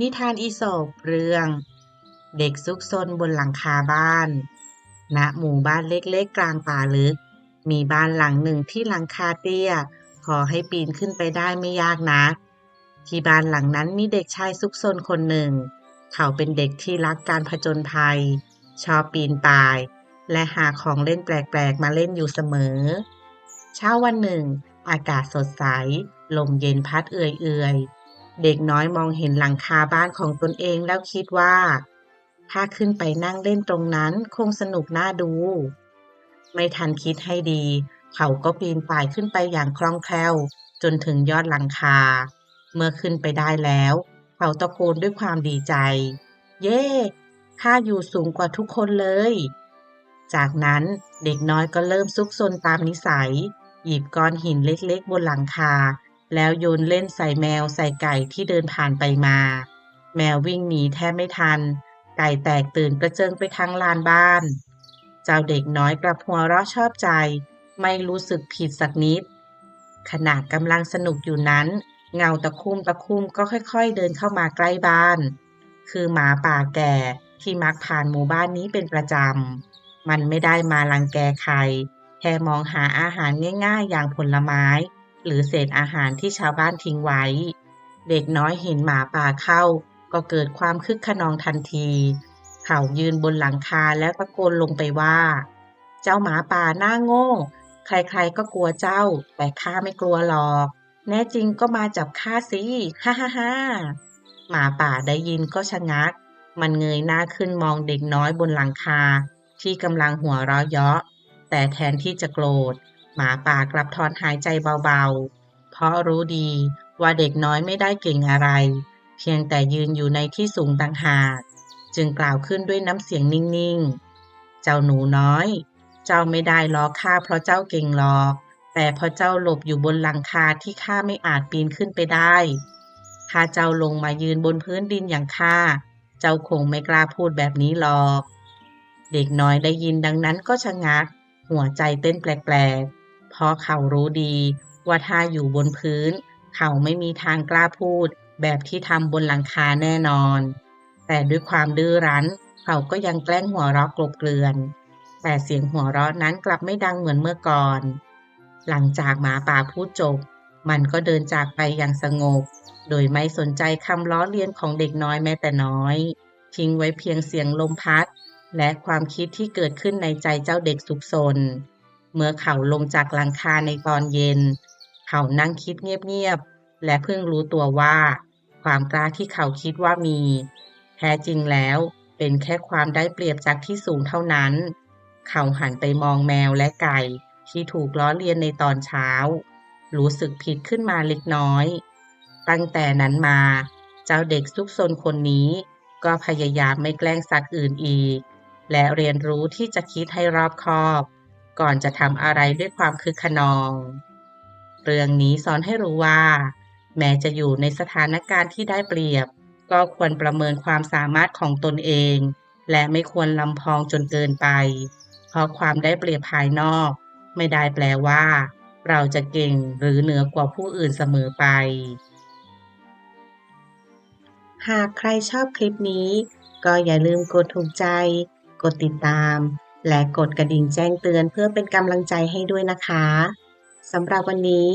นิทานอีสปเรื่อง เด็กซุกซนบนหลังคาบ้านณหมู่บ้านเล็กๆกลางป่าลึก มีบ้านหลังหนึ่งที่หลังคาเตี้ย พอให้ปีนขึ้นไปได้ไม่ยากนักที่บ้านหลังนั้นมีเด็กชายซุกซนคนหนึ่ง เขาเป็นเด็กที่รักการผจญภัย ชอบปีนป่าย และหาของเล่นแปลกๆ มาเล่นอยู่เสมอ เช้าวันหนึ่ง อากาศสดใส ลมเย็นพัดเอื่อยๆ เด็กน้อยมองเห็นหลังคาบ้านของตนเองแล้วคิดว่า ถ้าขึ้นไปนั่งเล่นตรงนั้นคงสนุกน่าดู ไม่ทันคิดให้ดี เขาก็ปีนป่ายขึ้นไปอย่างคล่องแคล่ว จนถึงยอดหลังคา เมื่อขึ้นไปได้แล้ว เขาตะโกนด้วยความดีใจ เย้ข้าอยู่สูงกว่าทุกคนเลย จากนั้นเด็กน้อยก็เริ่มซุกซนตามนิสัย หยิบก้อนหินเล็กๆบนหลังคา แล้วโยนเล่นใส่แมวใส่ไก่ที่เดินผ่านไปมา แมววิ่งหนีแทบไม่ทัน ไก่แตกตื่นกระเจิงไปทั้งลานบ้าน เจ้าเด็กน้อยกลับหัวเราะชอบใจ ไม่รู้สึกผิดสักนิด ขณะกำลังสนุกอยู่นั้น เงาตะคุ่มตะคุ่มก็ค่อยๆ เดินเข้ามาใกล้บ้าน คือหมาป่าแก่ที่มักผ่านหมู่บ้านนี้เป็นประจำ มันไม่ได้มารังแกใคร แค่มองหาอาหารง่ายๆ อย่างผลไม้ หรือเศษอาหารที่ชาวบ้านทิ้งไว้ เด็กน้อยเห็นหมาป่าเข้า ก็เกิดความคึกขนองทันที เขายืนบนหลังคาแล้วตะโกนลงไปว่า เจ้าหมาป่าหน้าโง่ ใครๆก็กลัวเจ้า แต่ข้าไม่กลัวหรอก แน่จริงก็มาจับข้าสิฮ่าฮ่าฮ่าหมาป่าได้ยินก็ชะงัก มันเงยหน้าขึ้นมองเด็กน้อยบนหลังคา ที่กำลังหัวเราะเยาะ แต่แทนที่จะโกรธ หมาป่ากลับถอนหายใจเบาๆ เพราะรู้ดีว่าเด็กน้อยไม่ได้เก่งอะไร เพียงแต่ยืนอยู่ในที่สูงต่างหาก จึงกล่าวขึ้นด้วยน้ำเสียงนิ่งๆ เจ้าหนูน้อย เจ้าไม่ได้ล้อข้าเพราะเจ้าเก่งหรอก แต่พราะเจ้าหลบอยู่บนหลังคาที่ข้าไม่อาจปีนขึ้นไปได้ ถ้าเจ้าลงมายืนบนพื้นดินอย่างข้า เจ้าคงไม่กล้าพูดแบบนี้หรอก เด็กน้อยได้ยินดังนั้นก็ชะงัก หัวใจเต้นแปลกๆ เพราะเขารู้ดี ว่าถ้าอยู่บนพื้น เขาไม่มีทางกล้าพูด แบบที่ทำบนหลังคาแน่นอน แต่ด้วยความดื้อรั้น เขาก็ยังแกล้งหัวเราะกลบเกลื่อน แต่เสียงหัวเราะนั้นกลับไม่ดังเหมือนเมื่อก่อน หลังจากหมาป่าพูดจบ มันก็เดินจากไปอย่างสงบ โดยไม่สนใจคำล้อเลียนของเด็กน้อยแม้แต่น้อย ทิ้งไว้เพียงเสียงลมพัดและความคิดที่เกิดขึ้นในใจเจ้าเด็กสุขสน เมื่อเขาลงจากหลังคาในตอนเย็น เขานั่งคิดเงียบๆ และเพิ่งรู้ตัวว่า ความกล้าที่เขาคิดว่ามี แท้จริงแล้วเป็นแค่ความได้เปรียบจากที่สูงเท่านั้น เขาหันไปมองแมวและไก่ที่ถูกล้อเลียนในตอนเช้า รู้สึกผิดขึ้นมาเล็กน้อย ตั้งแต่นั้นมา เจ้าเด็กซุกซนคนนี้ ก็พยายามไม่แกล้งสัตว์อื่นอีก และเรียนรู้ที่จะคิดให้รอบคอบ ก่อนจะทำอะไรด้วยความคึกขนอง เรื่องนี้สอนให้รู้ว่า แม้จะอยู่ในสถานการณ์ที่ได้เปรียบ ก็ควรประเมินความสามารถของตนเอง และไม่ควรลำพองจนเกินไป เพราะความได้เปรียบภายนอก ไม่ได้แปลว่า เราจะเก่งหรือเหนือกว่าผู้อื่นเสมอไป หากใครชอบคลิปนี้ ก็อย่าลืมกดถูกใจ กดติดตาม และกดกระดิ่งแจ้งเตือนเพื่อเป็นกำลังใจให้ด้วยนะคะสำหรับวันนี้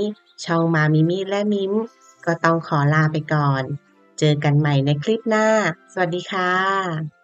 ช่องมามิมิและมิม ก็ต้องขอลาไปก่อน เจอกันใหม่ในคลิปหน้า สวัสดีค่ะ